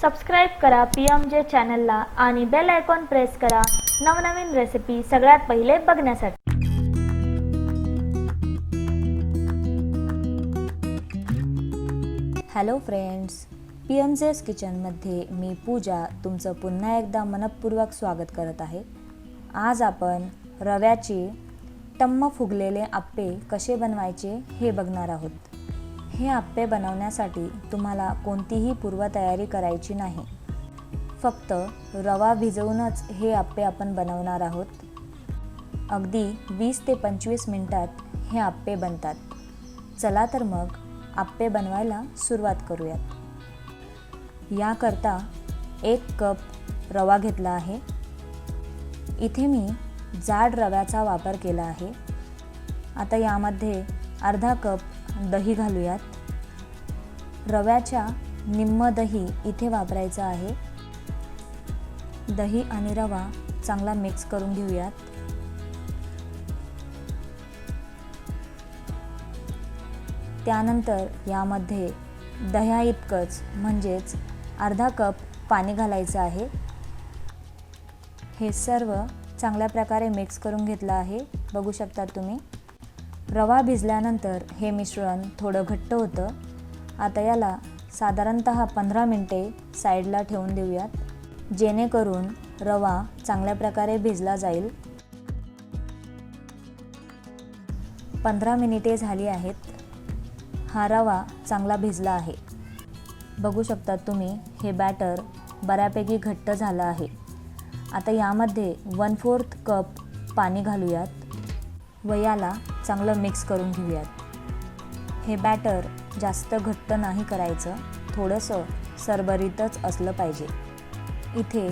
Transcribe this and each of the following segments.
Subscribe करा P M जे चॅनलला आणि बेल आयकॉन प्रेस करा नवनवीन रेसिपी सगळ्यात पहिले बघण्यासाठी. हॅलो फ्रेंड्स पी एम जेस किचनमध्ये मी पूजा तुमचं पुन्हा एकदा मनपूर्वक स्वागत करत आहे. आज आपण रव्याचे टम्म फुगलेले आप्पे कसे बनवायचे हे बघणार आहोत. हे आप्पे बनवण्यासाठी तुम्हाला कोणतीही पूर्वतयारी करायची नाही. फक्त रवा भिजवूनच हे आप्पे आपण बनवणार आहोत. अगदी वीस ते पंचवीस मिनटात हे आप्पे बनतात. चला तर मग आप्पे बनवायला सुरुवात करूयात. याकरता एक कप रवा घेतला आहे. इथे मी जाड रव्याचा वापर केला आहे. आता यामध्ये अर्धा कप दही घालूयात. रव्याच्या निम्म दही इथे वापरायचं आहे. दही आणि रवा चांगला मिक्स करून घेऊयात. त्यानंतर यामध्ये दह्या इतकंच म्हणजेच अर्धा कप पाणी घालायचं आहे. हे सर्व चांगल्या प्रकारे मिक्स करून घेतलं आहे. बघू शकता तुम्ही. रवा भिजल्यानंतर हे मिश्रण थोडं घट्ट होतं. आता याला साधारणत पंधरा मिनटे साईडला ठेवून देऊयात. जेणेकरून रवा चांगल्या प्रकारे भिजला जाईल. पंधरा मिनिटे झाली आहेत. हा रवा चांगला भिजला आहे. बघू शकता तुम्ही हे बॅटर बऱ्यापैकी घट्ट झालं आहे. आता यामध्ये वन फोर्थ कप पाणी घालूयात. व याला चांगलं मिक्स करून घेऊयात. हे बॅटर जास्त घट्ट नाही करायचं थोडंसं सरबरीतच असलं पाहिजे. इथे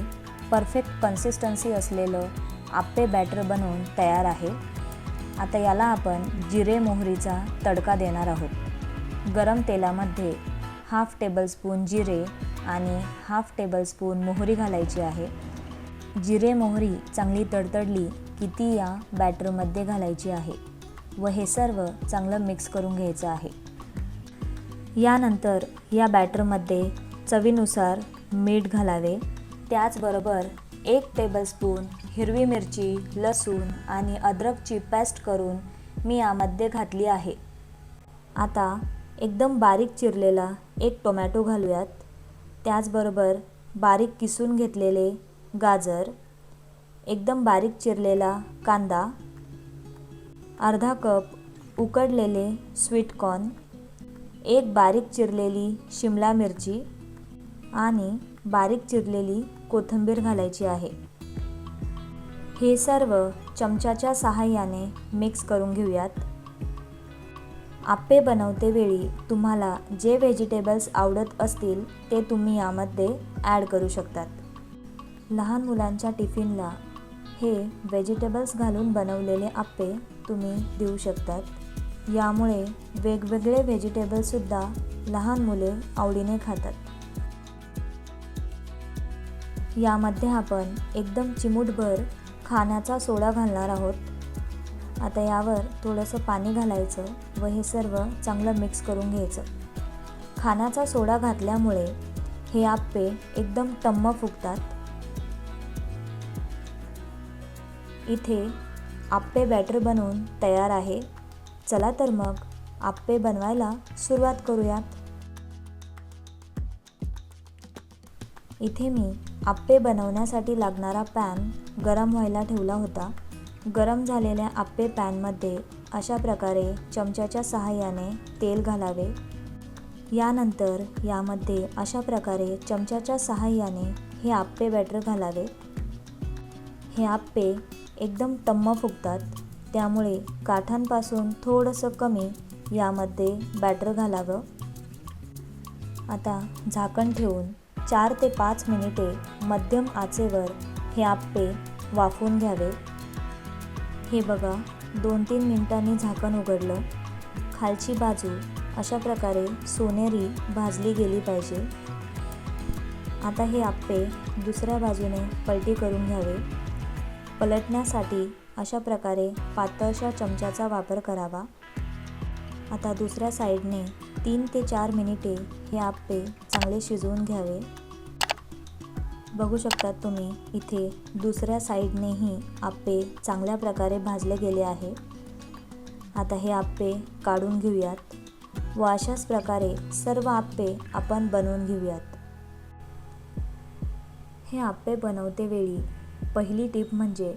परफेक्ट कन्सिस्टन्सी असलेलं आप्पे बॅटर बनवून तयार आहे. आता याला आपण जिरे मोहरीचा तडका देणार आहोत. गरम तेलामध्ये हाफ टेबलस्पून जिरे आणि हाफ टेबलस्पून मोहरी घालायची आहे. जिरे मोहरी चांगली तडतडली की ती या बॅटरमध्ये घालायची आहे व हे सर्व चांगलं मिक्स करून घ्यायचं आहे. यानंतर या बॅटरमध्ये चवीनुसार मीठ घालावे. त्याचबरोबर एक टेबलस्पून हिरवी मिरची लसूण आणि अद्रकची पेस्ट करून मी यामध्ये घातली आहे. आता एकदम बारीक चिरलेला एक टोमॅटो घालूयात. त्याचबरोबर बारीक किसून घेतलेले गाजर एकदम बारीक चिरलेला कांदा अर्धा कप उकडलेले स्वीटकॉर्न एक बारीक चिरलेली शिमला मिरची आणि बारीक चिरलेली कोथिंबीर घालायची आहे. हे सर्व चमच्याच्या सहाय्याने मिक्स करून घेऊयात. आप्पे बनवते वेळी तुम्हाला जे व्हेजिटेबल्स आवडत असतील ते तुम्ही यामध्ये ॲड करू शकतात. लहान मुलांच्या टिफिनला हे व्हेजिटेबल्स घालून बनवलेले आप्पे तुम्ही देऊ शकतात. यामुळे वेगवेगळे व्हेजिटेबल्ससुद्धा लहान मुले आवडीने खातात. यामध्ये आपण एकदम चिमूटभर खाण्याचा सोडा घालणार आहोत. आता यावर थोडंसं पाणी घालायचं व हे सर्व चांगलं मिक्स करून घ्यायचं. खाण्याचा सोडा घातल्यामुळे हे आप्पे एकदम टम्म फुगतात. इथे आप्पे बॅटर बनवून तयार आहे. चला तर मग आप्पे बनवायला सुरुवात करूयात. इथे मी आप्पे बनवण्यासाठी लागणारा पॅन गरम व्हायला ठेवला होता. गरम झालेल्या आप्पे पॅनमध्ये अशा प्रकारे चमच्याच्या सहाय्याने तेल घालावे. यानंतर यामध्ये अशा प्रकारे चमच्याच्या सहाय्याने हे आप्पे बॅटर घालावे. हे आप्पे एकदम तम्मा फुगतात. त्यामुळे काठांपासून थोडंसं कमी यामध्ये बॅटर घालावं. आता झाकण ठेवून चार ते पाच मिनिटे मध्यम आचेवर हे आप्पे वाफवून घ्यावे. हे बघा दोन तीन मिनिटांनी झाकण उघडलं. खालची बाजू अशा प्रकारे सोनेरी भाजली गेली पाहिजे. आता हे आप्पे दुसऱ्या बाजूने पलटी करून घ्यावे. पलटण्यासाठी अशा प्रकारे पातळशा चमच्याचा वापर करावा. आता दुसऱ्या साईडने तीन ते चार मिनिटे हे आप्पे चांगले शिजवून घ्यावे. बघू शकतात तुम्ही इथे दुसऱ्या साईडनेही आप्पे चांगल्या प्रकारे भाजले गेले आहे. आता हे आप्पे काढून घेऊयात व अशाच प्रकारे सर्व आप्पे आपण बनवून घेऊयात. हे आप्पे बनवते वेळी पहिली टीप म्हणजे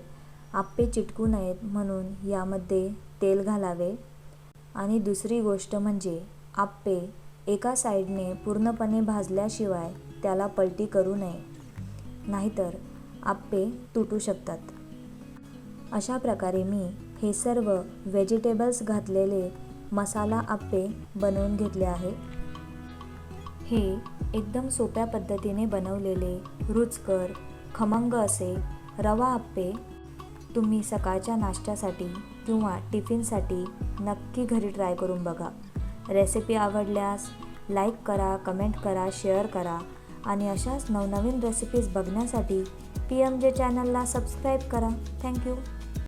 आप्पे चिटकू नयेत म्हणून यामध्ये तेल घालावे. आणि दुसरी गोष्ट म्हणजे आप्पे एका साईडने पूर्णपणे भाजल्याशिवाय त्याला पलटी करू नये. नाहीतर आप्पे तुटू शकतात. अशा प्रकारे मी हे सर्व व्हेजिटेबल्स घातलेले मसाला आप्पे बनवून घेतले आहे. हे एकदम सोप्या पद्धतीने बनवलेले रुचकर खमंग असे रवा आप्पे तुम्ही सकाळच्या नाश्त्यासाठी किंवा टिफिनसाठी नक्की घरी ट्राय करून बघा. रेसिपी आवडल्यास लाईक करा कमेंट करा शेअर करा आणि अशाच नवनवीन रेसिपीज बघण्यासाठी पी एम जे चॅनलला सबस्क्राईब करा. थँक्यू